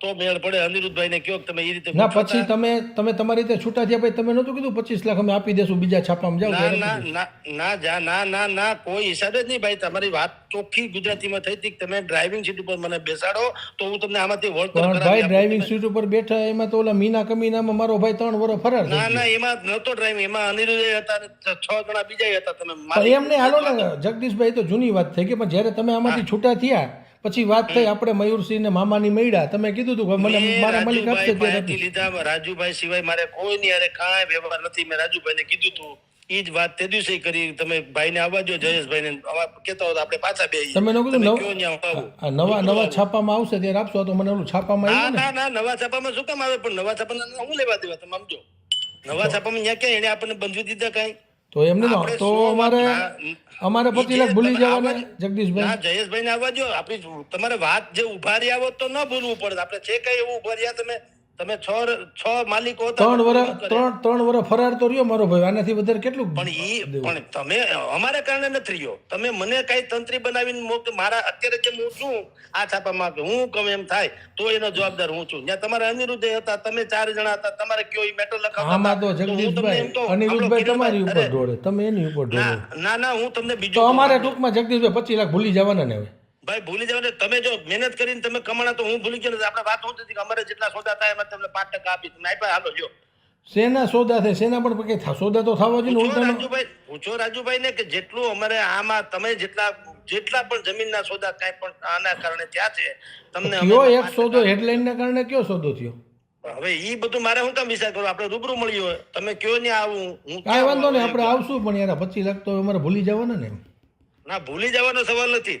તો મેળ પડે. અનિરુદ્ધભાઈ ને કયો તમે એ રીતે ના પછી તમે તમે તમારી રીતે છૂટા થયા ભાઈ તમે નહોતું કીધું? પચીસ લાખ અમે આપી દેશું બીજા છાપામાં જાઓ ના ના ના ના જા ના ના ના કોઈ હિસાબે જ નહીં ભાઈ. તમારી વાત ચોખ્ખી ગુજરાતીમાં થઈ હતી તમે ડ્રાઇવિંગ સીટ ઉપર મને બેસાડો તો હું તમને આમાંથી વળતર કરાવી ભાઈ ડ્રાઇવિંગ સીટ ઉપર બેઠા એમાં તો ઓલા મીના કમીનામાં મારો ભાઈ ત્રણ વર્ષ ફરાર ના ના એમાં નહોતો ડ્રાઇવિંગ એમાં અનિરુદ્ધ હતા છ જણા બીજા હતા. તમે એમને હાલો ને જગદીશભાઈ તો જૂની વાત થઈ ગઈ પણ જ્યારે તમે આમાંથી છૂટા થયા પછી વાત થઈ આપણે મયુરસિંહ ને મામાની મળ્યા. તમે કીધું હતું કે મને મારા મલિક આપશે રાજુભાઈ ત્યારે લીધા રાજુભાઈ સિવાય મારે કોઈ ની અરે કાંઈ વ્યવહાર નથી. મેં રાજુભાઈને કીધું તું એ જ વાત તે દિવસે કરી. તમે ભાઈને આવવા જો જયેશભાઈને. કેતા હોય આપણે પાછા બે તમે ન કીધું નવ- નવા છાપામાં આવશે ત્યારે આપશો. તો મને ઓલું છાપામાં ના આવ્યું ના? ના નવા છાપામાં શું કામ આવે? પણ નવા છાપાના હું લેવા દેવા? તમે સમજો. નવા છાપામાં ત્યાં ક્યાં એને આપણને બંધવી દીધા કાંઈ? તો એમને તો અમારે અમારે લાખ ભૂલી જવાના જગદીશભાઈ. ના જયેશભાઈ ને આવવા દો આપણી તમારે વાત જે ઊભા રહ્યા હોત તો ન ભૂલવું પડે. આપણે છે કઈ એવું ઊભા રહ્યા તમે તમે છ છ માલિકો ત્રણ વર્ષ ત્રણ ત્રણ વર્ષ ફરાર તો રહ્યો મારો ભાઈ આનાથી વધારે કેટલું પણ ઈ પણ તમે અમારા કારણે નથી રહ્યો. તમે મને કઈ તંત્રી બનાવીને મોક મારા અત્યારે જેમ હું છું આ છાપામાં કે હું કમ એમ થાય તો એનો જવાબદાર હું છું. જ્યાં તમારા અનિરુદ્ધ હતા તમે ચાર જણા હતા તમારે કયો ઈ મેટર લખાવતા આમાં તો જગદીશભાઈ અનિરુદ્ધભાઈ તમારી ઉપર ઢોળે તમે એની ઉપર ઢોળે ના ના ના હું તમને બીજો અમારે ટૂંકમાં જગદીશભાઈ પચીસ લાખ ભૂલી જવાના ને હવે. ભાઈ ભૂલી જવાને તમે જો મહેનત કરીને તમે કમાણા તો હું ભૂલી ગયો. આપણે વાત હોતી હતી કે અમારે જેટલા સોદા થાય એમાં તમને પાંચ ટકા આપી. તમે આપ્યા હાલો જો શેના સોદા થાય? શેના પણ કઈ સોદા તો થવા જોઈએ પૂછો રાજુભાઈ પૂછો રાજુભાઈ ને કે જેટલું અમારે આમાં તમે જેટલા જેટલા પણ જમીનના સોદા કાંઈ પણ આના કારણે થયા છે તમને કયો એક સોદો હેડલાઇનના કારણે કયો સોદો થયો? હવે ઈ બધું મારે શું કામ વિચાર કરો? આપણે રૂબરૂ મળ્યું હોય. તમે કયો ને આવું હું કાંઈ વાંધો નહીં આપણે આવશું પણ યાર પચી લાખ તો અમારે ભૂલી જવાના ને ના ભૂલી જવાનો સવાલ નથી.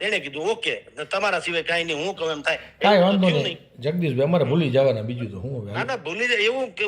એને કીધું ઓકે તમારા સિવાય કાંઈ નહીં હું કહું એમ થાય. કાંઈ વાંધો નહીં. જગદીશભાઈ અમારે ભૂલી જવાના બીજું તો હું હવે ના ના ભૂલી જાય એવું કે